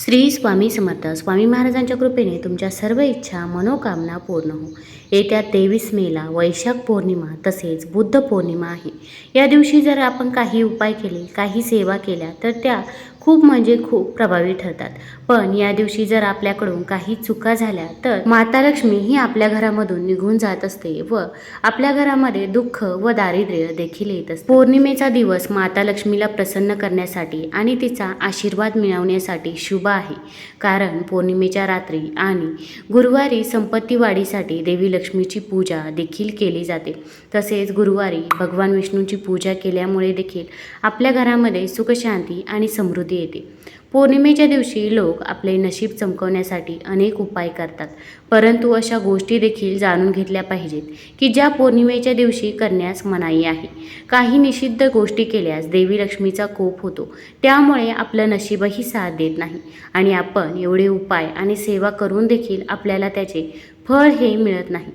श्री स्वामी समर्थ. स्वामी महाराजांच्या कृपेने तुमच्या सर्व इच्छा मनोकामना पूर्ण हो. येत्या तेवीस मेला वैशाख पौर्णिमा तसेच बुद्ध पौर्णिमा आहे. या दिवशी जर आपण काही उपाय केले काही सेवा केल्या तर त्या खूप म्हणजे खूप प्रभावी ठरतात. पण या दिवशी जर आपल्याकडून काही चुका झाल्या तर माता लक्ष्मी ही आपल्या घरामधून निघून जात असते व आपल्या घरामध्ये दुःख व दारिद्र्य देखील येत असते. पौर्णिमेचा दिवस माता लक्ष्मीला प्रसन्न करण्यासाठी आणि तिचा आशीर्वाद मिळवण्यासाठी शुभ आहे. कारण पौर्णिमेच्या रात्री आणि गुरुवारी संपत्ती वाढीसाठी देवी लक्ष्मीची पूजा देखील केली जाते. तसेच गुरुवारी भगवान विष्णूंची पूजा केल्यामुळे देखील आपल्या घरामध्ये सुखशांती आणि समृद्धी येते. पौर्णिमेच्या दिवशी लोक आपले नशीब चमकवण्यासाठी अनेक उपाय करतात. परंतु अशा गोष्टी देखील जाणून घेतल्या पाहिजेत की ज्या पौर्णिमेच्या दिवशी करण्यास मनाई आहे. काही निषिद्ध गोष्टी केल्यास देवी लक्ष्मीचा कोप होतो. त्यामुळे आपलं नशीबही साथ देत नाही. आणि आपण एवढे उपाय आणि सेवा करून देखील आपल्याला त्याचे फळ हे मिळत नाही.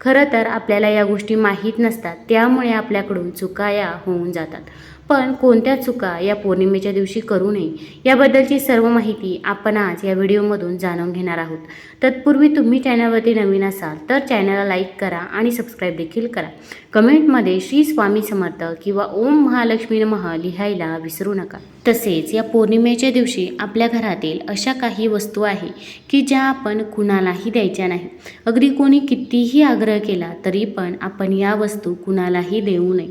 खरं तर आपल्याला या गोष्टी माहीत नसतात त्यामुळे आपल्याकडून चुकाया होऊन जातात. पण कोणत्या चुका या पौर्णिमेच्या दिवशी करू नये याबद्दलची सर्व माहिती आपण आज या व्हिडिओमधून जाणून घेणार आहोत. तत्पूर्वी तुम्ही चॅनलवरती नवीन असाल तर चॅनलला लाईक करा आणि सबस्क्राईब देखील करा. कमेंटमध्ये श्री स्वामी समर्थ किंवा ओम महालक्ष्मी नमः लिहायला विसरू नका. तसेच या पौर्णिमेच्या दिवशी आपल्या घरातील अशा काही वस्तू आहे की ज्या आपण कुणालाही द्यायच्या नाही. अगदी कोणी कितीही आग्रह केला तरी पण आपण या वस्तू कुणालाही देऊ नये.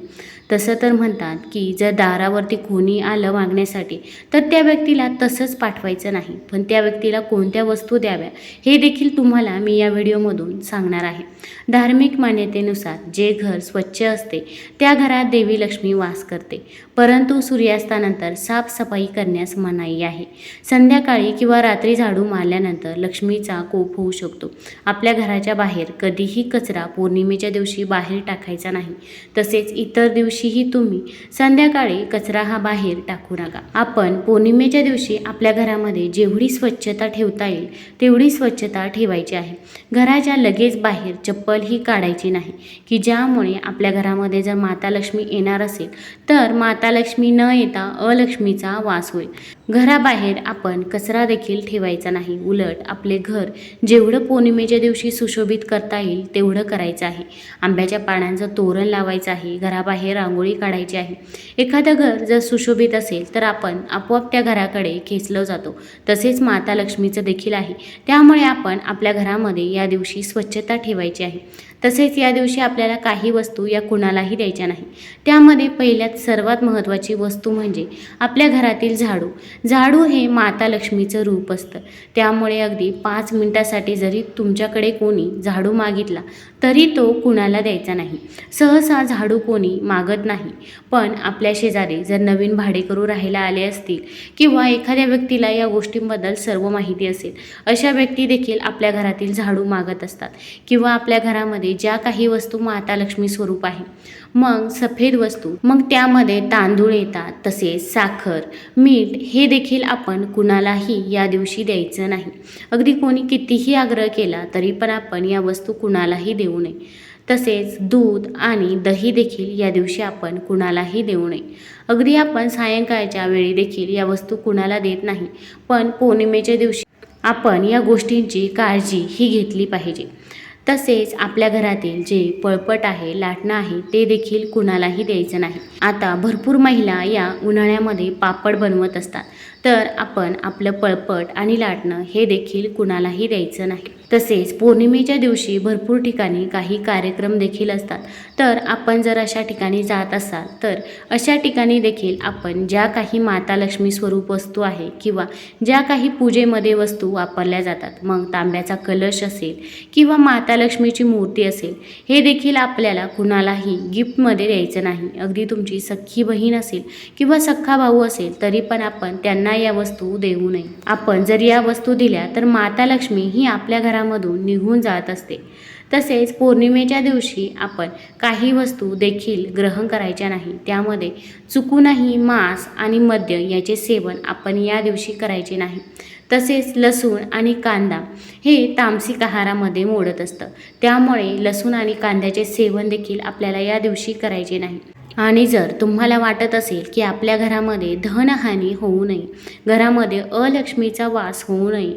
तसं तर म्हणतात की जर दारावरती कोणी आलं मागण्यासाठी तर त्या व्यक्तीला तसंच पाठवायचं नाही. पण त्या व्यक्तीला कोणत्या वस्तू द्याव्या हे देखील तुम्हाला मी या व्हिडिओमधून सांगणार आहे. धार्मिक मान्यतेनुसार जे घर स्वच्छ असते त्या घरात देवी लक्ष्मी वास करते. परंतु सूर्यास्तानंतर साफसफाई करण्यास मनाई आहे. संध्याकाळी किंवा रात्री झाडू मारल्यानंतर लक्ष्मीचा कोप होऊ शकतो. आपल्या घराच्या बाहेर कधीही कचरा पौर्णिमेच्या दिवशी बाहेर टाकायचा नाही. तसेच इतर दिवशी दिवशीही तुम्ही संध्याकाळी कचरा हा बाहेर टाकू नका. आपण पौर्णिमेच्या दिवशी आपल्या घरामध्ये जेवढी स्वच्छता ठेवता येईल तेवढी स्वच्छता ठेवायची आहे. घराच्या लगेच बाहेर चप्पल ही काढायची नाही. की ज्यामुळे आपल्या घरामध्ये जर माता लक्ष्मी येणार असेल तर माता लक्ष्मी न येता अलक्ष्मीचा वास होईल. घराबाहेर आपण कचरा देखील ठेवायचा नाही. उलट आपले घर जेवढं पौर्णिमेच्या दिवशी सुशोभित करता येईल तेवढं करायचं आहे. आंब्याच्या पानांचं तोरण लावायचं आहे. घराबाहेर रांगोळी काढायची आहे. एखादं घर जर सुशोभित असेल तर आपण आपोआप त्या घराकडे खेचलं जातो. तसेच माता लक्ष्मीचं देखील आहे. त्यामुळे आपण आपल्या घरामध्ये या दिवशी स्वच्छता ठेवायची आहे. तसेच या दिवशी आपल्याला काही वस्तू या कुणालाही द्यायच्या नाही. त्यामध्ये पहिल्यात सर्वात महत्त्वाची वस्तू म्हणजे आपल्या घरातील झाडू. झाडू हे माता लक्ष्मीचं रूप असतं. त्यामुळे अगदी पाच मिनटासाठी जरी तुमच्याकडे कोणी झाडू मागितला तरी तो कुणाला द्यायचा नाही. सहसा झाडू कोणी मागत नाही. पण आपल्या शेजारी जर नवीन भाडेकरू राहायला आले असतील किंवा एखाद्या व्यक्तीला या गोष्टींबद्दल सर्व माहिती असेल अशा व्यक्ती देखील आपल्या घरातील झाडू मागत असतात किंवा आपल्या घरामध्ये ज्या काही वस्तू माता लक्ष्मी स्वरूप आहे मग सफेद वस्तू मग त्यामध्ये तांदूळ येतात तसेच साखर मीठ हे देखील आपण कुणालाही या दिवशी द्यायचं नाही. अगदी कोणी कितीही आग्रह केला तरी पण आपण या वस्तू कुणालाही देऊ नये. तसेच दूध आणि दही देखील या दिवशी आपण कुणालाही देऊ नये. अगदी आपण सायंकाळच्या वेळी देखील या वस्तू कुणाला देत नाही पण पौर्णिमेच्या दिवशी आपण या गोष्टींची काळजी ही घेतली पाहिजे. तसेच आपल्या घरातील जे पळपट आहे लाटणं आहे ते देखील कुणालाही द्यायचं नाही. आता भरपूर महिला या उन्हाळ्यामध्ये पापड बनवत असतात. तर आपण आपलं पळपट आणि लाटणं हे देखील कुणालाही द्यायचं नाही. तसेच पौर्णिमेच्या दिवशी भरपूर ठिकाणी काही कार्यक्रम देखील असतात. तर आपण जर अशा ठिकाणी जात असाल तर अशा ठिकाणी देखील आपण ज्या काही माता लक्ष्मी स्वरूप वस्तू आहे किंवा ज्या काही पूजेमध्ये वस्तू वापरल्या जातात मग तांब्याचा कलश असेल किंवा माता लक्ष्मीची मूर्ती असेल हे देखील आपल्याला कुणालाही गिफ्टमध्ये द्यायचं नाही. अगदी तुमची सख्खी बहीण असेल किंवा सख्खा भाऊ असेल तरी पण आपण त्यांना या वस्तू देऊ नये. आपण जर या वस्तू दिल्या तर माता लक्ष्मी ही आपल्या घरामधून निघून जात असते. तसेच पौर्णिमेच्या दिवशी आपण काही वस्तू देखील ग्रहण करायच्या नाही. त्यामध्ये चुकूनही मांस आणि मद्य याचे सेवन आपण या दिवशी करायचे नाही. तसेच लसूण आणि कांदा हे तामसिक आहारामध्ये मोडत असतं. त्यामुळे लसूण आणि कांद्याचे सेवन देखील आपल्याला या दिवशी करायचे नाही. आणि जर तुम्हाला वाटत असेल की आपल्या घरामध्ये धनहानी होऊ नये घरामध्ये अलक्ष्मीचा वास होऊ नये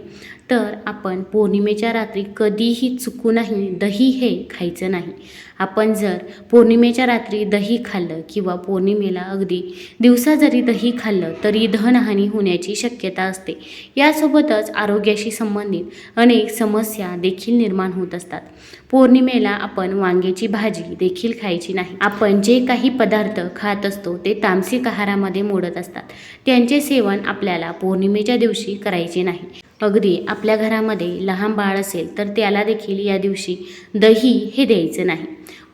तर आपण पौर्णिमेच्या रात्री कधीही चुकूनही दही हे खायचं नाही. आपण जर पौर्णिमेच्या रात्री दही खाल्लं किंवा पौर्णिमेला अगदी दिवसा जरी दही खाल्लं तरी धनहानी होण्याची शक्यता असते. यासोबतच आरोग्याशी संबंधित अनेक समस्या देखील निर्माण होत असतात. पौर्णिमेला आपण वांग्याची भाजी देखील खायची नाही. आपण जे काही पदार्थ खात असतो ते तामसिक आहारामध्ये मोडत असतात. त्यांचे सेवन आपल्याला पौर्णिमेच्या दिवशी करायचे नाही. अगदी आपल्या घरामध्ये लहान बाळ असेल तर त्याला देखील या दिवशी दही हे द्यायचं नाही.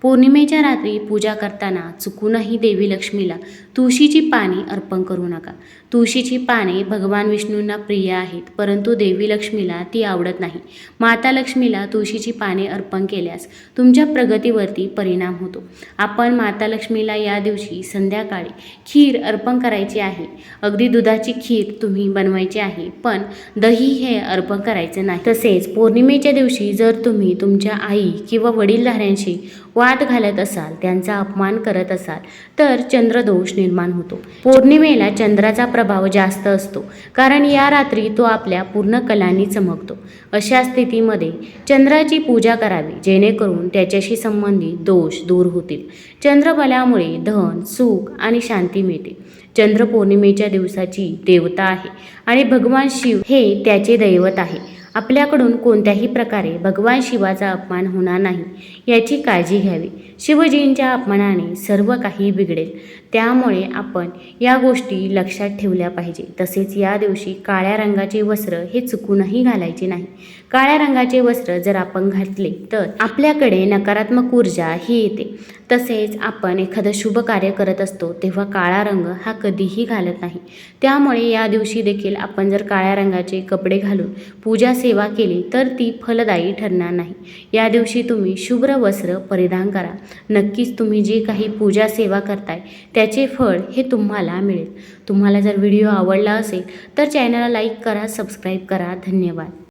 पौर्णिमेच्या रात्री पूजा करताना चुकूनही देवी लक्ष्मीला तुळशीची पाने अर्पण करू नका. तुळशीची पाने भगवान विष्णूंना प्रिय आहेत परंतु देवी लक्ष्मीला ती आवडत नाही. माता लक्ष्मीला तुळशीची पाने अर्पण केल्यास तुमच्या प्रगतीवरती परिणाम होतो. आपण माता लक्ष्मीला या दिवशी संध्याकाळी खीर अर्पण करायची आहे. अगदी दुधाची खीर तुम्ही बनवायची आहे पण दही हे अर्पण करायचं नाही. तसेच पौर्णिमेच्या दिवशी जर तुम्ही तुमच्या आई किंवा वडीलधाऱ्यांशी वाद घालत असाल त्यांचा अपमान करत असाल तर चंद्रदोष निर्माण होतो. पौर्णिमेला चंद्राचा प्रभाव जास्त असतो कारण या रात्री तो आपल्या पूर्ण कलांनी चमकतो. अशा स्थितीमध्ये चंद्राची पूजा करावी जेणेकरून त्याच्याशी संबंधित दोष दूर होतील. चंद्रबलामुळे धन सुख आणि शांती मिळते. चंद्र पौर्णिमेच्या दिवसाची देवता आहे आणि भगवान शिव हे त्याचे दैवत आहे. आपल्याकडून कोणत्याही प्रकारे भगवान शिवाचा अपमान होणार नाही याची काळजी घ्यावी. शिवजींच्या अपमानाने सर्व काही बिघडेल. त्यामुळे आपण या गोष्टी लक्षात ठेवल्या पाहिजे. तसेच या दिवशी काळ्या रंगाचे वस्त्र हे चुकूनही घालायचे नाही. काळ्या रंगाचे वस्त्र जर आपण घातले तर आपल्याकडे नकारात्मक ऊर्जा ही येते. तसेच आपण एखादं शुभ कार्य करत असतो तेव्हा काळा रंग हा कधीही घालत नाही. त्यामुळे या दिवशी देखील आपण जर काळ्या रंगाचे कपडे घालून पूजा सेवा केली तर ती फलदायी ठरणार नाही. या दिवशी तुम्ही शुभ्र वस्त्र परिधान करा. नक्कीच तुम्ही जी काही पूजा सेवा करताय त्याचे फळ हे तुम्हाला मिळेल. तुम्हाला जर व्हिडिओ आवडला असेल तर चॅनलला लाईक करा सबस्क्राईब करा. धन्यवाद.